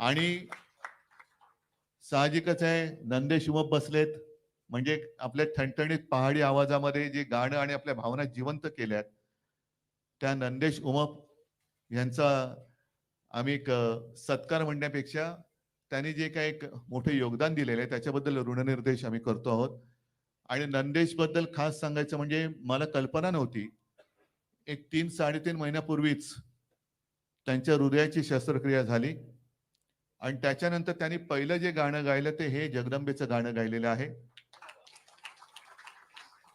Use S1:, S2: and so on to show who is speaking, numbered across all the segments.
S1: आणि साहजिकच आहे नंदेश उमप बसलेत. म्हणजे आपल्या ठणठणीत पहाडी आवाजामध्ये जे गाणं आणि आपल्या भावना जिवंत केल्यात त्या नंदेश उमप यांचा आम्ही एक सत्कार म्हणण्यापेक्षा त्यांनी जे काही एक मोठे योगदान दिलेलं आहे त्याच्याबद्दल ऋणनिर्देश आम्ही करतो आहोत. आणि नंदेशबद्दल खास सांगायचं म्हणजे मला कल्पना नव्हती. एक तीन साडेतीन महिन्यापूर्वीच त्यांच्या हृदयाची शस्त्रक्रिया झाली. आणि त्याच्यानंतर त्यांनी पहिलं जे गाणं गायलं ते हे जगदंबेचं गाणं गायलेलं आहे.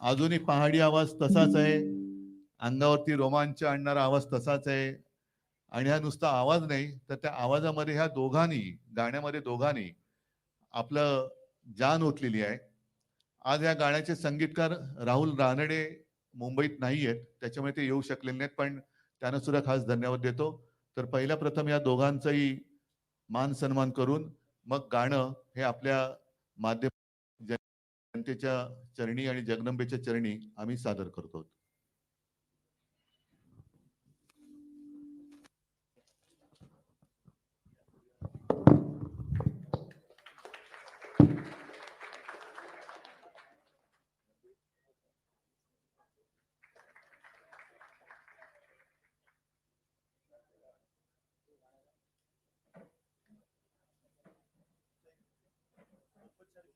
S1: अजूनही पहाडी आवाज तसाच आहे. अंगावरती रोमांच आणणारा आवाज तसाच आहे. आणि हा नुसता आवाज नाही तर त्या आवाजामध्ये ह्या दोघांनी गाण्यामध्ये दोघांनी आपलं जान ओतलेली आहे. आज या गाण्याचे संगीतकार राहुल रानडे मुंबईत नाही आहेत त्याच्यामुळे ते येऊ शकलेले नाहीत पण त्यांना सुद्धा खास धन्यवाद देतो. तर पहिल्या प्रथम या दोघांचाही मान सन्मान करून मग गाणं हे आपल्या माध्यम जनतेच्या चरणी आणि जगदंबेच्या चरणी आम्ही सादर करतो.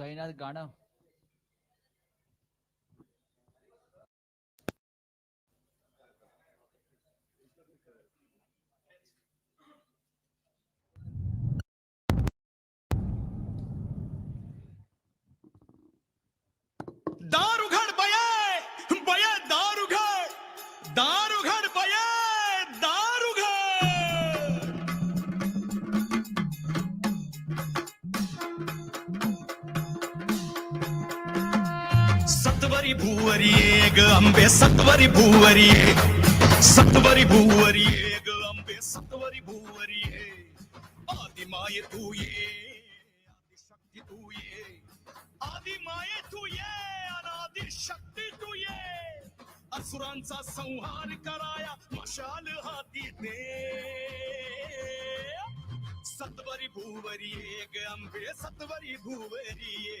S2: गाणं
S3: दारुघड सत्वरी भूवरी ये ग अंबे सत्वरी भूवरी सत्वरी भूवरी ये ग अंबे सत्वरी भूवरी ये आदि माये तू ये आदि शक्ती तू ये. आदि माये तू ये अनादि शक्ती तू ये. असुरांचा संहार कराया मशाल हाती दे सत्वरी भूवरी ग अंबे सत्वरी भूवरी ये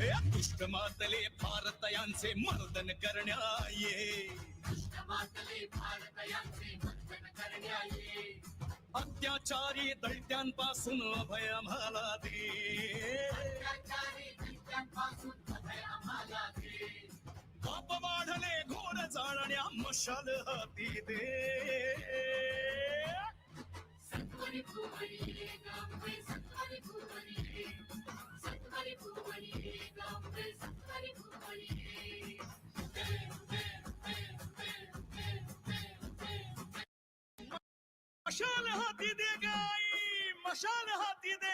S3: हे दुष्ट मातले भारतयांचे मर्दन करण्या ये अत्याचारी दळत्यांपासून अभय आम्हाला दे पाप वाढले घोर जाळण्या मशाल हाती दे. हाती दे गाई मशाल हाती दे.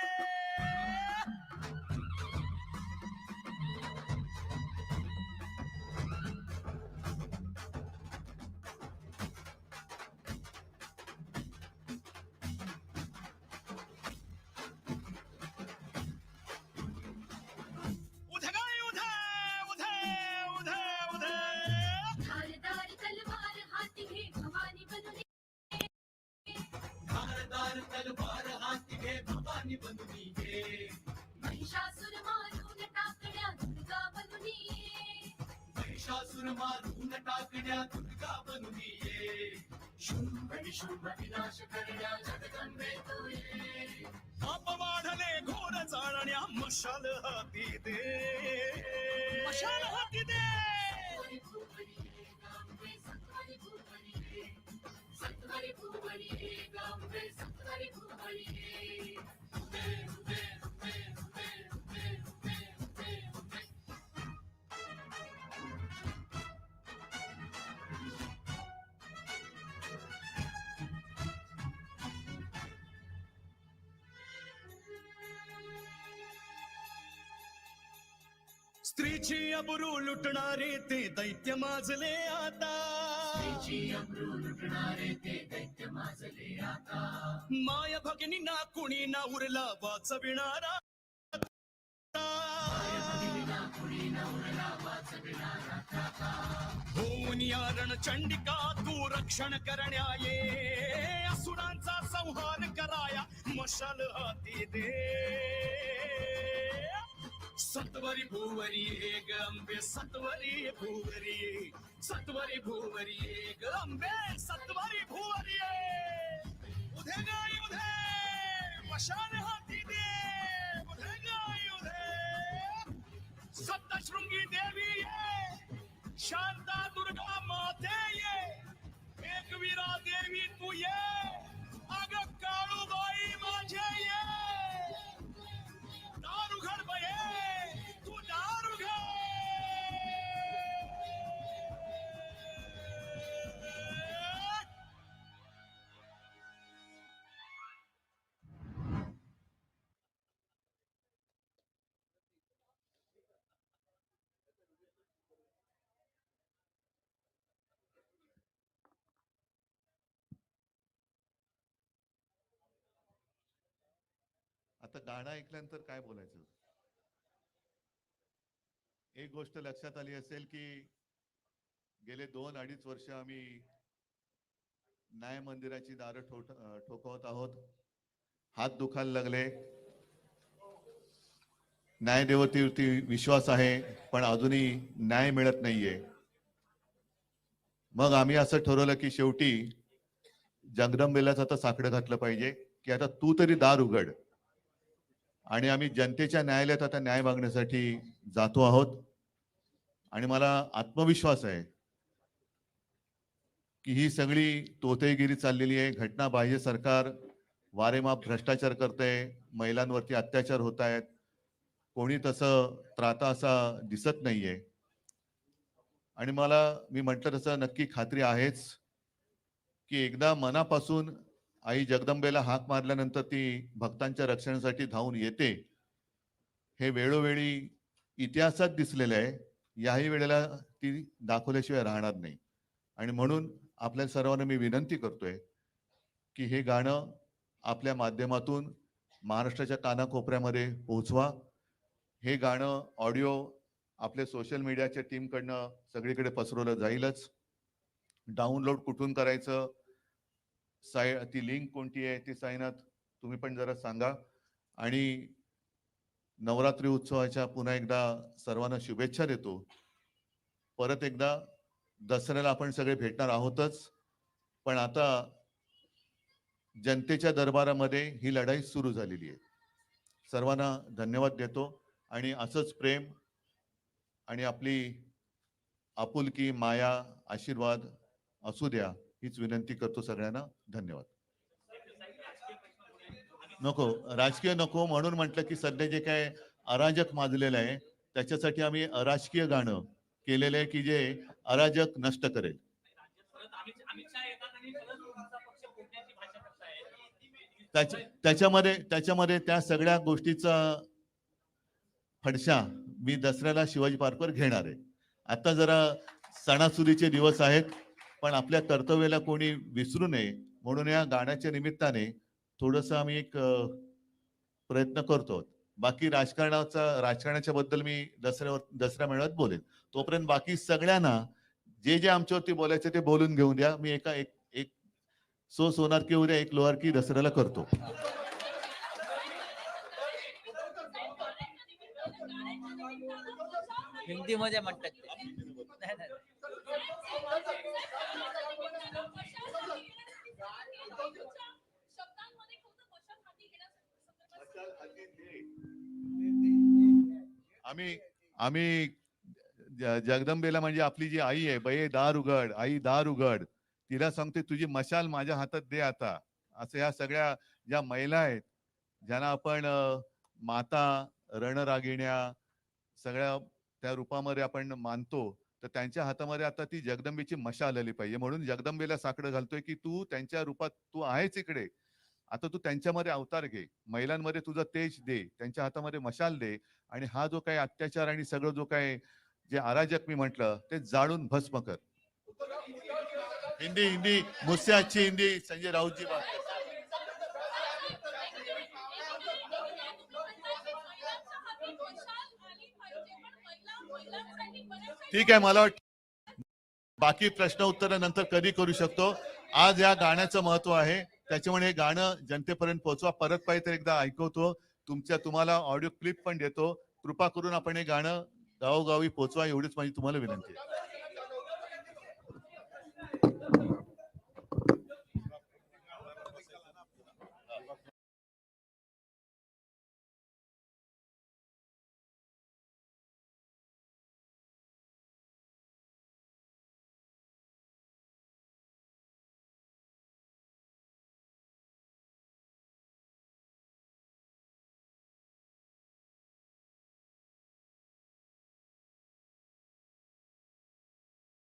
S4: तलवार हाती घे भवानी बनून
S3: घे
S4: महिषासुर मारून टाकण्या दुर्गा बनून ये.
S3: महिषासुर मारून टाकण्या दुर्गा बनून ये पाप वाढले घोर जाळण्या मशाल हाती दे मशाल हाती दे
S4: सत्वरी भुवरी हे
S3: स्त्रीची अबरू लुटणारे ते दैत्य माजले आत. माय भगिनी ना कुणी ना उरला वाचविणारा. होऊन यारण चंडिका तू रक्षण करण्या ये. असुरांचा संहार कराया मशाल हाती दे. सत्वरी भुवरी हे गंबे सत्वरी भुवरी. सत्वरी भुवरी हे गंबे सत्वरी भुवरी उधे गाई उधे. मशाल हाती दे. उधे गाई उधे. सप्तशृंगी देवी ये. शांता दुर्गा माते ये. एकवीरा देवी तू ये.
S1: आता गाणं ऐकल्यानंतर काय बोलायचं? एक गोष्ट लक्षात आली असेल की गेले दोन अडीच वर्ष आम्ही न्याय मंदिराची दारं ठोठ ठोकवत आहोत. हात दुखायला लागले. न्यायदेवतेवरती विश्वास आहे पण अजूनही न्याय मिळत नाहीये. मग आम्ही असं ठरवलं की शेवटी जगदंबेलाच आता साकडं घातलं पाहिजे की आता तू तरी दार उघड. आणि आम्ही जनतेच्या न्यायालयात आता न्याय मागण्यासाठी जातो आहोत. आणि मला आत्मविश्वास आहे की ही सगळी तोतेगिरी चाललेली आहे. घटना बाह्य सरकार वारेमाप भ्रष्टाचार करते महिलांवरती अत्याचार होत आहेत. कोणी तसं त्राता असा दिसत नाहीये. आणि मला मी म्हटलं तसं नक्की खात्री आहेच की एकदा मनापासून आई जगदंबेला हाक मारल्यानंतर ती भक्तांच्या रक्षणासाठी धावून येते. हे वेळोवेळी इतिहासात दिसलेलं आहे. याही वेळेला ती दाखवल्याशिवाय राहणार नाही. आणि म्हणून आपल्या सर्वांना मी विनंती करतोय की हे गाणं आपल्या माध्यमातून महाराष्ट्राच्या कानाकोपऱ्यामध्ये पोहोचवा. हे गाणं ऑडिओ आपल्या सोशल मीडियाच्या टीमकडनं सगळीकडे पसरवलं जाईलच. डाउनलोड कुठून करायचं? साय ती लिंक कोणती आहे ती साईनाथ तुम्ही पण जरा सांगा. आणि नवरात्री उत्सवाच्या पुन्हा एकदा सर्वांना शुभेच्छा देतो. परत एकदा दसऱ्याला आपण सगळे भेटणार आहोतच. पण आता जनतेच्या दरबारामध्ये ही लढाई सुरू झालेली आहे. सर्वांना धन्यवाद देतो. आणि असंच प्रेम आणि आपली आपुलकी माया आशीर्वाद असू द्या. हीच विनंती करतो सगळ्यांना. धन्यवाद. नको राजकीय नको म्हणून म्हटलं की सध्या जे काय अराजक माजलेलं आहे त्याच्यासाठी आम्ही अराजकीय गाणं केलेलं आहे की जे अराजक नष्ट करेल. त्याच्यामध्ये त्याच्यामध्ये त्या सगळ्या गोष्टीचा फडशा मी दसऱ्याला शिवाजी पार्कवर घेणार आहे. आता जरा सणासुदीचे दिवस आहेत. पण आपल्या कर्तव्याला कोणी विसरू नये म्हणून या गाण्याच्या निमित्ताने थोडस आम्ही एक प्रयत्न करतो. बाकी राजकारणाचा राजकारणाच्या बद्दल मी दसऱ्यावर दसऱ्या मेळाव्यात बोलेन. तोपर्यंत बाकी सगळ्यांना जे जे आमच्यावरती बोलायचे ते बोलून घेऊन द्या. मी एका एक एक सो सोनार की उद्या एक लोहार की दसऱ्याला करतो.
S5: हिंदी मध्ये म्हणतात ते. नाही, नाही.
S4: तुमच्या शब्दांमध्ये कोणतं मशाल हाती घेण्यासंदर्भात
S1: मशाल हाती घे. आम्ही आम्ही जगदंबेला म्हणजे आपली जी आई आहे बये दार उघड आई दार उघड तिला सांगते तुझी मशाल माझ्या हातात दे आता. असं ह्या सगळ्या ज्या महिला आहेत ज्यांना आपण माता रणरागिण्या सगळ्या त्या रूपामध्ये आपण मानतो तर त्यांच्या हातामध्ये आता ती जगदंबेची मशाल आली पाहिजे. म्हणून जगदंबेला साकडं घालतोय की तू त्यांच्या रूपात तू आहेच इकडे. आता तू त्यांच्यामध्ये अवतार घे. महिलांमध्ये तुझं तेज दे. त्यांच्या हातामध्ये मशाल दे. आणि हा जो काही अत्याचार आणि सगळं जो काही जे अराजक मी म्हंटल ते जाळून भस्म कर. हिंदी हिंदी मुझसे अच्छी हिंदी संजय राऊत जी बात. ठीक आहे मला वाटतं बाकी प्रश्न उत्तर नंतर कधी करू शकतो. आज या गाण्याचं महत्त्व आहे. त्याच्यामुळे हे गाणं जनतेपर्यंत पोहोचवा. परत पाहिजे तर एकदा ऐकवतो. तुमच्या तुम्हाला ऑडिओ क्लिप पण देतो. कृपा करून आपण हे गाणं गावोगावी पोहोचवा एवढीच माझी तुम्हाला विनंती आहे.